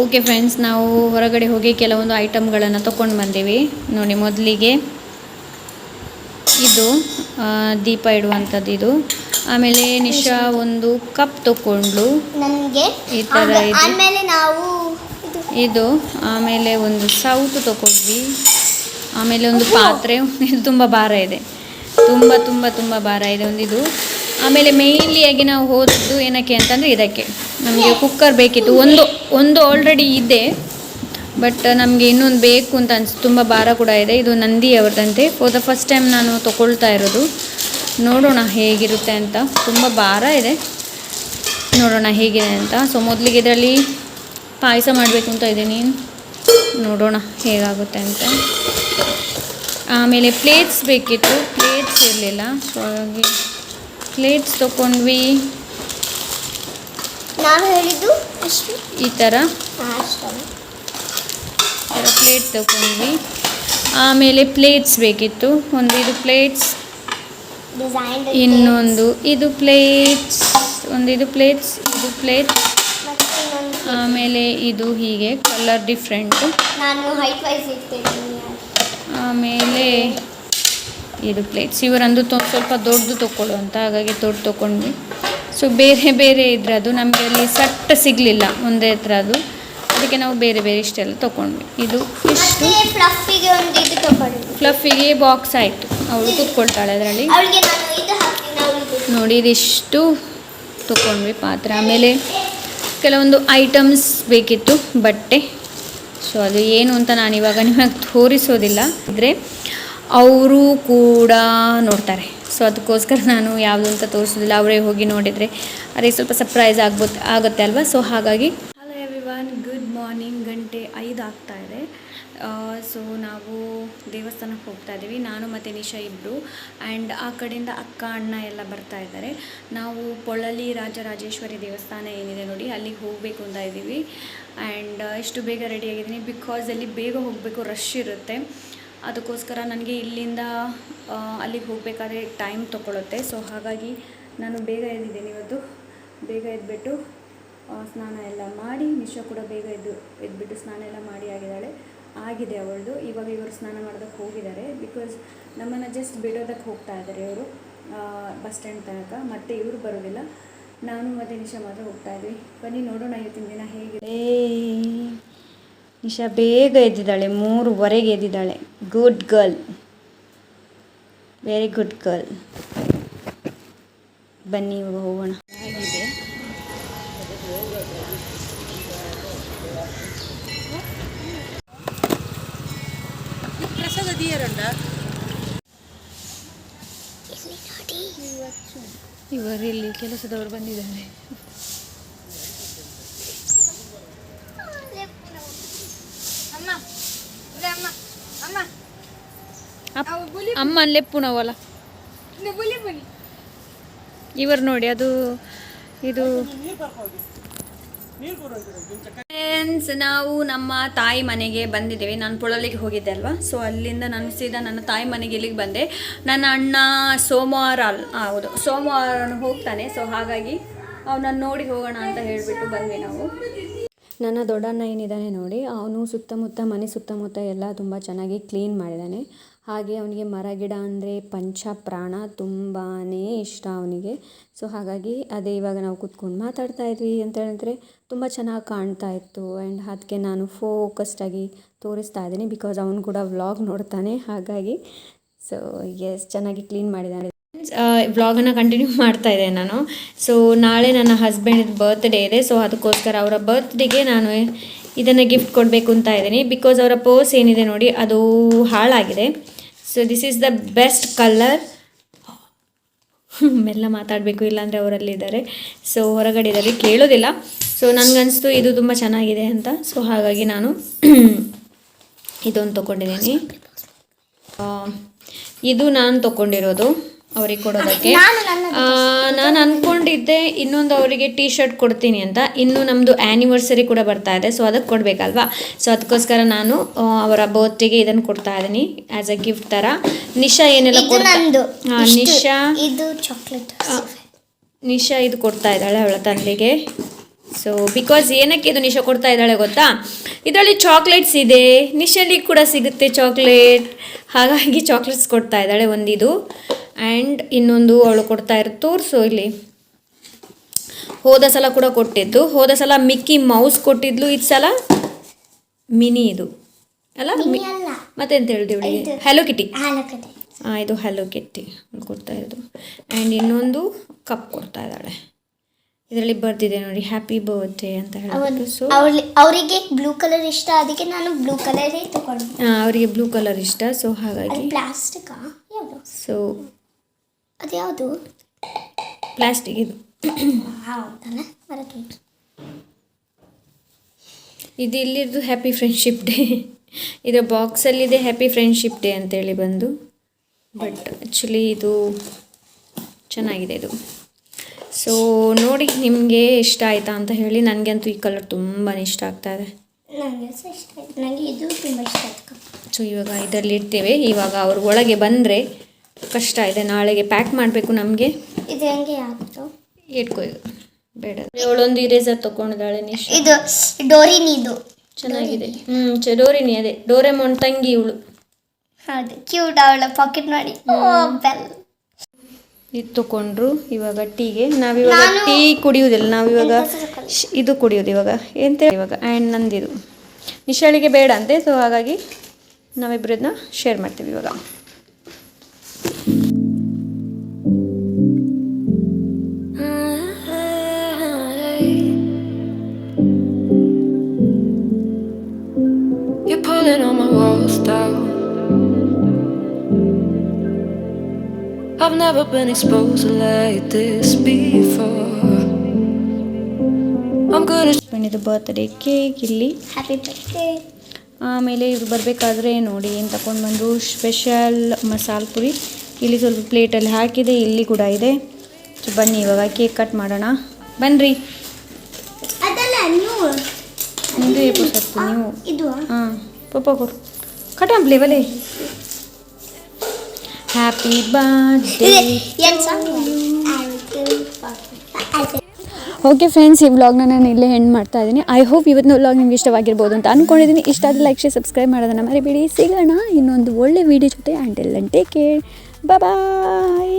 Okay friends ನಾವು ಹೊರಗಡೆ ಹೋಗಿ ಕೆಲವೊಂದು ಐಟಮ್ಗಳನ್ನು ತೊಗೊಂಡು ಬಂದೀವಿ. ನೋಡಿ ಮೊದಲಿಗೆ ಇದು ದೀಪ ಇಡುವಂಥದ್ದು ಇದು. ಆಮೇಲೆ ನಿಶಾ ಒಂದು ಕಪ್ ತಗೊಂಡ್ಲು ನನಗೆ ಈ ಥರ ಇದೆ. ಆಮೇಲೆ ನಾವು ಇದು. ಇದು ಆಮೇಲೆ ಒಂದು ಸೌಟು ತಗೊಂಡ್ವಿ ಆಮೇಲೆ ಒಂದು ಪಾತ್ರೆ. ಇದು ತುಂಬ ಭಾರ ಇದೆ. ತುಂಬ ತುಂಬ ತುಂಬ ಭಾರ ಇದೆ ಒಂದಿದು ಆಮೇಲೆ ಮೇಯ್ನ್ಲಿಯಾಗಿ ನಾವು ಹೋದದ್ದು ಏನಕ್ಕೆ ಅಂತಂದರೆ ಇದಕ್ಕೆ. ನಮಗೆ ಕುಕ್ಕರ್ ಬೇಕಿತ್ತು ಒಂದು. ಒಂದು ಆಲ್ರೆಡಿ ಇದೆ ಬಟ್ ನಮಗೆ ಇನ್ನೊಂದು ಬೇಕು ಅಂತ ಅನ್ಸಿ, ತುಂಬ ಭಾರ ಕೂಡ ಇದೆ. ಇದು ನಂದಿ ಅವ್ರದ್ದಂತೆ ಫಾರ್ ದ ಫಸ್ಟ್ ಟೈಮ್ ನಾನು ತೊಗೊಳ್ತಾ ಇರೋದು. ನೋಡೋಣ ಹೇಗಿರುತ್ತೆ ಅಂತ. ತುಂಬ ಭಾರ ಇದೆ. ನೋಡೋಣ ಹೇಗಿದೆ ಅಂತ. ಸೊ ಮೊದಲಿಗೆ ಇದರಲ್ಲಿ ಪಾಯಸ ಮಾಡಬೇಕು ಅಂತ ಇದ್ದೀನಿ ನೋಡೋಣ ಹೇಗಾಗುತ್ತೆ ಅಂತ. ಆಮೇಲೆ ಪ್ಲೇಟ್ಸ್ ಬೇಕಿತ್ತು. ಪ್ಲೇಟ್ಸ್ ಇರಲಿಲ್ಲ. ಸೊ ಹಾಗಾಗಿ ಪ್ಲೇಟ್ಸ್ ತೊಗೊಂಡ್ವಿ ನಾವು ಹೇಳಿದ್ದು ಈ ಥರ ಪ್ಲೇಟ್ ತಗೊಂಡ್ವಿ. ಆಮೇಲೆ ಪ್ಲೇಟ್ಸ್ ಬೇಕಿತ್ತು. ಒಂದು ಇದು ಪ್ಲೇಟ್ಸ್ ಇನ್ನೊಂದು ಇದು ಪ್ಲೇಟ್ಸ್ ಒಂದು ಇದು ಪ್ಲೇಟ್ಸ್ ಇದು ಪ್ಲೇಟ್ಸ್ ಆಮೇಲೆ ಇದು ಹೀಗೆ ಕಲರ್ ಡಿಫ್ರೆಂಟು ಆಮೇಲೆ ಇದು ಪ್ಲೇಟ್ಸ್ ಇವರಂದು ತೊ ಸ್ವಲ್ಪ ದೊಡ್ಡದು ತೊಗೊಳ್ಳುವಂತ ಹಾಗಾಗಿ ದೊಡ್ಡ ತೊಗೊಂಡ್ವಿ. ಸೊ ಬೇರೆ ಬೇರೆ ಇದರದ್ದು ನಮಗೆ ಅಲ್ಲಿ ಸಟ್ಟ ಸಿಗಲಿಲ್ಲ ಒಂದೇ ಥರದ್ದು ಅದಕ್ಕೆ ನಾವು ಬೇರೆ ಬೇರೆ ಇಷ್ಟೆಲ್ಲ ತೊಗೊಂಡ್ವಿ ಇದು ಇಷ್ಟು. ಫ್ಲಫಿಗೆ ಬಾಕ್ಸ್ ಆಯಿತು. ಅವಳು ಕೂತ್ಕೊಳ್ತಾಳೆ ಅದರಲ್ಲಿ. ನೋಡಿ ಇದಿಷ್ಟು ತೊಗೊಂಡ್ವಿ ಪಾತ್ರೆ. ಆಮೇಲೆ ಕೆಲವೊಂದು ಐಟಮ್ಸ್ ಬೇಕಿತ್ತು ಬಟ್ಟೆ. ಸೊ ಅದು ಏನು ಅಂತ ನಾನು ಇವಾಗ ನಿಮಗೆ ತೋರಿಸೋದಿಲ್ಲ. ಇದ್ರೆ ಅವರು ಕೂಡ ನೋಡ್ತಾರೆ. ಸೊ ಅದಕ್ಕೋಸ್ಕರ ನಾನು ಯಾವುದು ಅಂತ ತೋರಿಸೋದಿಲ್ಲ. ಅವರೇ ಹೋಗಿ ನೋಡಿದರೆ ಅದೇ ಸ್ವಲ್ಪ ಸರ್ಪ್ರೈಸ್ ಆಗ್ಬೋದು, ಆಗುತ್ತೆ ಅಲ್ವಾ? ಸೊ ಹಾಗಾಗಿ hello everyone good morning ಗಂಟೆ ಐದು ಆಗ್ತಾ ಇದೆ. ಸೊ ನಾವು ದೇವಸ್ಥಾನಕ್ಕೆ ಹೋಗ್ತಾ ಇದ್ದೀವಿ. ನಾನು ಮತ್ತು ನಿಶಾ ಇಬ್ಬರು ಆ್ಯಂಡ್ ಆ ಕಡೆಯಿಂದ ಅಕ್ಕ, ಅಣ್ಣ ಎಲ್ಲ ಬರ್ತಾ ಇದ್ದಾರೆ. ನಾವು ಪೊಳಲಿ ರಾಜರಾಜೇಶ್ವರಿ ದೇವಸ್ಥಾನ ಏನಿದೆ ನೋಡಿ ಅಲ್ಲಿಗೆ ಹೋಗಬೇಕು ಅಂತ ಇದ್ದೀವಿ. ಆ್ಯಂಡ್ ಇಷ್ಟು ಬೇಗ ರೆಡಿ ಆಗಿದ್ದೀನಿ. ಬಿಕಾಸ್ ಅಲ್ಲಿ ಬೇಗ ಹೋಗಬೇಕು ರಶ್ ಇರುತ್ತೆ. ಅದಕ್ಕೋಸ್ಕರ ನನಗೆ ಇಲ್ಲಿಂದ ಅಲ್ಲಿಗೆ ಹೋಗಬೇಕಾದ್ರೆ ಟೈಮ್ ತೊಗೊಳುತ್ತೆ. ಸೊ ಹಾಗಾಗಿ ನಾನು ಬೇಗ ಎದ್ದಿದ್ದೀನಿ ಇವತ್ತು. ಬೇಗ ಎದ್ಬಿಟ್ಟು ಸ್ನಾನ ಎಲ್ಲ ಮಾಡಿ, ನಿಶಾ ಕೂಡ ಬೇಗ ಎದ್ದು, ಎದ್ಬಿಟ್ಟು ಸ್ನಾನ ಎಲ್ಲ ಮಾಡಿ ಆಗಿದ್ದಾಳೆ. ಆಗಿದೆ ಅವಳದು. ಇವಾಗ ಇವರು ಸ್ನಾನ ಮಾಡೋದಕ್ಕೆ ಹೋಗಿದ್ದಾರೆ. ಬಿಕಾಸ್ ನಮ್ಮನ್ನು ಜಸ್ಟ್ ಬಿಡೋದಕ್ಕೆ ಹೋಗ್ತಾ ಇದ್ದಾರೆ ಇವರು ಬಸ್ ಸ್ಟ್ಯಾಂಡ್ ತನಕ. ಮತ್ತೆ ಇವರು ಬರೋದಿಲ್ಲ. ನಾನು ಮತ್ತು ನಿಶಾ ಮಾತ್ರ ಹೋಗ್ತಾ ಇದ್ವಿ. ಬನ್ನಿ ನೋಡೋಣ ಇವತ್ತಿನ ದಿನ ಹೇಗಿದೆ. ನಿಶಾ ಬೇಗ ಎದ್ದಿದ್ದಾಳೆ ಮೂರುವರೆಗೆ ಎದ್ದಿದ್ದಾಳೆ. Good girl very good girl ಬನ್ನಿ ಇವಾಗ ಹೋಗೋಣ. ಆಗಿದೆ ಇಲ್ಲಿ ನೋಡಿ. ಇವತ್ತು ಇವರು ಇಲ್ಲಿ ಕೆಲಸದವರು ಬಂದಿದ್ದಾರೆ. ಅಮ್ಮ ಅಮ್ಮ. ಅಪ್- ಅಮ್ಮ ಲೆಪ್ಪು ನಾವಲ್ಲ? ಇವರು ನೋಡಿ ಅದು ಇದು. ಫ್ರೆಂಡ್ಸ್ ನಾವು ನಮ್ಮ ತಾಯಿ ಮನೆಗೆ ಬಂದಿದ್ದೇವೆ. ನಾನು ಪೊಳಲಿಗೆ ಹೋಗಿದ್ದೆ ಅಲ್ವಾ? ಸೊ ಅಲ್ಲಿಂದ ನಾನು ಸೀದಾ ನನ್ನ ತಾಯಿ ಮನೆಗೆ ಇಲ್ಲಿಗೆ ಬಂದೆ. ನನ್ನ ಅಣ್ಣ ಸೋಮವಾರ ಅಲ್ ಆ, ಹೌದು ಸೋಮವಾರ ಹೋಗ್ತಾನೆ. ಸೊ ಹಾಗಾಗಿ ಅವನನ್ನು ನೋಡಿ ಹೋಗೋಣ ಅಂತ ಹೇಳಿಬಿಟ್ಟು ಬಂದ್ವಿ ನಾವು. ನನ್ನ ದೊಡ್ಡಣ್ಣ ಏನಿದ್ದಾನೆ ನೋಡಿ, ಅವನು ಸುತ್ತಮುತ್ತ, ಮನೆ ಸುತ್ತಮುತ್ತ ಎಲ್ಲ ತುಂಬ ಚೆನ್ನಾಗಿ ಕ್ಲೀನ್ ಮಾಡಿದ್ದಾನೆ ಹಾಗೆ ಅವನಿಗೆ ಮರ, ಗಿಡ ಅಂದರೆ ಪಂಚ, ಪ್ರಾಣ ತುಂಬಾ ಇಷ್ಟ ಅವನಿಗೆ. ಸೊ ಹಾಗಾಗಿ ಅದೇ ಇವಾಗ ನಾವು ಕೂತ್ಕೊಂಡು ಮಾತಾಡ್ತಾ ಇದ್ವಿ ಅಂತ ಹೇಳಿದ್ರೆ ತುಂಬ ಚೆನ್ನಾಗಿ ಕಾಣ್ತಾ ಇತ್ತು. ಆ್ಯಂಡ್ ಅದಕ್ಕೆ ನಾನು ಫೋಕಸ್ಡಾಗಿ ತೋರಿಸ್ತಾ ಇದ್ದೀನಿ ಬಿಕಾಸ್ ಅವನು ಕೂಡ ವ್ಲಾಗ್ ನೋಡ್ತಾನೆ. ಹಾಗಾಗಿ ಸೊ ಎಸ್ ಚೆನ್ನಾಗಿ ಕ್ಲೀನ್ ಮಾಡಿದ್ದಾನೆ ವ್ಲಾಗನ್ನು ಕಂಟಿನ್ಯೂ ಮಾಡ್ತಾ ಇದ್ದೆ ನಾನು. ಸೊ ನಾಳೆ ನನ್ನ ಹಸ್ಬೆಂಡ್ ಬರ್ತ್ಡೇ ಇದೆ. ಸೊ ಅದಕ್ಕೋಸ್ಕರ ಅವರ ಬರ್ತ್ಡೇಗೆ ನಾನು ಇದನ್ನು ಗಿಫ್ಟ್ ಕೊಡಬೇಕು ಅಂತ ಇದ್ದೀನಿ. ಬಿಕಾಸ್ ಅವರ ಪರ್ಸ್ ಏನಿದೆ ನೋಡಿ ಅದು ಹಾಳಾಗಿದೆ. So this is the best colour ಎಲ್ಲ ಮಾತಾಡಬೇಕು ಇಲ್ಲಾಂದರೆ ಅವರಲ್ಲಿದ್ದಾರೆ ಸೊ ಹೊರಗಡೆ ಇದ್ದಾರೆ ಕೇಳೋದಿಲ್ಲ. ಸೊ ನನಗನ್ನಿಸ್ತು ಇದು ತುಂಬ ಚೆನ್ನಾಗಿದೆ ಅಂತ. ಸೊ ಹಾಗಾಗಿ ನಾನು ಇದೊಂದು ತೊಗೊಂಡಿದ್ದೀನಿ. ಇದು ನಾನು ತೊಗೊಂಡಿರೋದು. ಅವ್ರಿಗೆ ಕೊಡೋದಕ್ಕೆ. ನಾನು ಅಂದ್ಕೊಂಡಿದ್ದೆ ಇನ್ನೊಂದು ಅವರಿಗೆ ಟೀ ಶರ್ಟ್ ಕೊಡ್ತೀನಿ ಅಂತ. ಇನ್ನು ನಮ್ಮದು ಆ್ಯನಿವರ್ಸರಿ ಕೂಡ ಬರ್ತಾ ಇದೆ ಸೊ ಅದಕ್ಕೆ ಕೊಡಬೇಕಲ್ವಾ? ಸೊ ಅದಕ್ಕೋಸ್ಕರ ನಾನು ಅವರ ಬರ್ತ್ಡೇಗೆ ಇದನ್ನು ಕೊಡ್ತಾ ಇದ್ದೀನಿ ಆ್ಯಸ್ ಅ ಗಿಫ್ಟ್ ಥರ ನಿಶಾ ಏನೆಲ್ಲ ಕೊಡ್ತಾ ನಿಶಾ ಇದು ಚಾಕ್ಲೇಟ್ ನಿಶಾ ಇದು ಕೊಡ್ತಾ ಇದ್ದಾಳೆ ಅವಳ ತಂದೆಗೆ. ಸೊ ಬಿಕಾಸ್ ಏನಕ್ಕೆ ಇದು ನಿಶಾ ಕೊಡ್ತಾ ಇದ್ದಾಳೆ ಗೊತ್ತಾ? ಇದರಲ್ಲಿ ಚಾಕ್ಲೇಟ್ಸ್ ಇದೆ. ನಿಶಲ್ಲಿ ಕೂಡ ಸಿಗುತ್ತೆ ಚಾಕ್ಲೇಟ್ ಹಾಗಾಗಿ ಚಾಕ್ಲೇಟ್ಸ್ ಕೊಡ್ತಾ ಇದ್ದಾಳೆ ಒಂದಿದು. ಆ್ಯಂಡ್ ಇನ್ನೊಂದು ಅವಳು ಕೊಡ್ತಾ ಇರೋ ತೋರಿಸು ಇಲ್ಲಿ. ಹೋದ ಸಲ ಕೂಡ ಕೊಟ್ಟಿದ್ದು. ಹೋದ ಸಲ ಮಿಕ್ಕಿ ಮೌಸ್ ಕೊಟ್ಟಿದ್ಲು. ಇದು ಸಲ ಮಿನಿ ಇದು. ಅಲ್ಲ? ಅಲ್ಲ. ಮತ್ತೆಂತ ಹೇಳಿದೆ ಇವಳಿಗೆ ಹಲೋ ಹ್ಯಾಲೋ ಕಿಟಿ ಹಾಲಕತೆ ಹಾಂ ಇದು ಹಲೋ ಕಿಟ್ಟಿ ಕೊಡ್ತಾ ಇರೋದು. ಆ್ಯಂಡ್ ಇನ್ನೊಂದು ಕಪ್ ಕೊಡ್ತಾ ಇದ್ದಾಳೆ. ಇದರಲ್ಲಿ ಬರ್ತಿದೆ ನೋಡಿ. ಹ್ಯಾಪಿ ಬರ್ತ್ಡೇ ಅಂತ ಹೇಳ್ಬಿಟ್ಟು. ಸೊ ಅವರಿಗೆ ಬ್ಲೂ ಕಲರ್ ಇಷ್ಟ. ಅದಕ್ಕೆ ನಾನು ಬ್ಲೂ ಕಲರೇ ತಗೊಂಡೆ ಅವರಿಗೆ ಬ್ಲೂ ಕಲರ್ ಇಷ್ಟ. ಸೊ ಹಾಗಾಗಿ ಪ್ಲಾಸ್ಟಿಕ್ ಸೊ ಅದು ಯಾವುದು ಪ್ಲಾಸ್ಟಿಕ್ ಇದು ಹೌದಲ್ಲ ಇದು ಇಲ್ಲಿದ್ದು ಹ್ಯಾಪಿ ಫ್ರೆಂಡ್ಶಿಪ್ ಡೇ ಇದರ ಬಾಕ್ಸಲ್ಲಿದೆ ಹ್ಯಾಪಿ ಫ್ರೆಂಡ್ಶಿಪ್ ಡೇ ಅಂತೇಳಿ ಬಂದು. ಬಟ್ ಆ್ಯಕ್ಚುಲಿ ಇದು ಚೆನ್ನಾಗಿದೆ ಇದು. ಸೊ ನೋಡಿ ನಿಮಗೆ ಇಷ್ಟ ಆಯಿತಾ ಅಂತ ಹೇಳಿ ನನಗಂತೂ ಈ ಕಲರ್ ತುಂಬಾ ಇಷ್ಟ ಆಗ್ತಾ ಇದೆ. ಸೊ ಇವಾಗ ಇದರಲ್ಲಿ ಇಡ್ತೇವೆ. ಇವಾಗ ಅವ್ರ ಒಳಗೆ ಬಂದರೆ ಕಷ್ಟ ಇದೆ ನಾಳೆಗೆ ಪ್ಯಾಕ್ ಮಾಡಬೇಕು ನಮಗೆ. ಇದು ಹೆಂಗೆ ಆಗ್ತು ಇಟ್ಕೋ ಇದು ಬೇಡ. ಅವಳೊಂದು ಇರೇಸರ್ ತೊಗೊಂಡಿದ್ದಾಳೆ ನಿಶ್. ಇದು ಡೋರಿನಿದು. ಚೆನ್ನಾಗಿದೆ. ಹ್ಞೂ ಚ ಡೋರಿನಿ ಅದೇ ಡೋರೆಮೋನ್ ತಂಗಿ ಇವಳು. ಹೌದು ಕ್ಯೂಟ್ ಅವಳ ಪಾಕೆಟ್ ಮಾಡಿ ಬೆಲ್. ಇದು ತಗೊಂಡ್ರು ಇವಾಗ ಟೀಗೆ. ನಾವಿವಾಗ ಟೀ ಕುಡಿಯೋದಿಲ್ಲ ನಾವಿವಾಗ? ಶ್- ಇದು ಕುಡಿಯೋದು ಇವಾಗ. ಎಂತ ಇವಾಗ? ಆ್ಯಂಡ್ ನಂದಿದು. ನಿಶಾಳಿಗೆ ಬೇಡ ಅಂತೆ ಸೊ ಹಾಗಾಗಿ ಇದನ್ನ ಶೇರ್ ಮಾಡ್ತೀವಿ ಇವಾಗ. You're all on my walls down. I've never been exposed like this before. I'm gonna ಇದು ಬರ್ತ್ಡೇ ಕೇಕ್ ಇಲ್ಲಿ ಹ್ಯಾಪಿ ಬರ್ತ್ಡೇ ಆಮೇಲೆ ಇವ್ರು ಬರಬೇಕಾದ್ರೆ ನೋಡಿ ಏನು ತಗೊಂಡು ಬಂದು ಸ್ಪೆಷಲ್ ಮಸಾಲೆ ಪುರಿ. ಇಲ್ಲಿ ಸ್ವಲ್ಪ ಪ್ಲೇಟಲ್ಲಿ ಹಾಕಿದೆ ಇಲ್ಲಿ ಕೂಡ ಇದೆ. ಸೊ ಬನ್ನಿ ಇವಾಗ ಕೇಕ್ ಕಟ್ ಮಾಡೋಣ. ಬನ್ನಿರಿ ನಿಮ್ಮದು ನೀವು. ಹಾಂ. ಪಪ್ಪ ಕೊಡು ಕಟಾಂಪ್ಲಿ ಬಲೆ ಹ್ಯಾಪಿ ಬರ್ತ್ಡೇ ಓಕೆ ಫ್ರೆಂಡ್ಸ್ ಈ ವ್ಲಾಗ್ನ ನಾನು ಇಲ್ಲೇ ಹೆಣ್ಣು ಮಾಡ್ತಾ ಇದ್ದೀನಿ ಐ ಹೋಪ್ ಇವತ್ತಿನ ವ್ಲಾಗ್ ನಿಮ್ಗೆ ಇಷ್ಟವಾಗಿರ್ಬೋದು ಅಂತ ಅಂದ್ಕೊಂಡಿದ್ದೀನಿ ಇಷ್ಟ ಆದರೆ ಲೈಕ್ ಶೇರ್ ಸಬ್ಸ್ಕ್ರೈಬ್ ಮಾಡೋದನ್ನ ಮರಿಬೇಡಿ. ಸಿಗೋಣ ಇನ್ನೊಂದು ಒಳ್ಳೆ ವೀಡಿಯೋ ಜೊತೆ. ಆ್ಯಂಡ್ ಎಲ್ಲ ಟೇಕ್ ಕೇರ್ ಬಾಯ್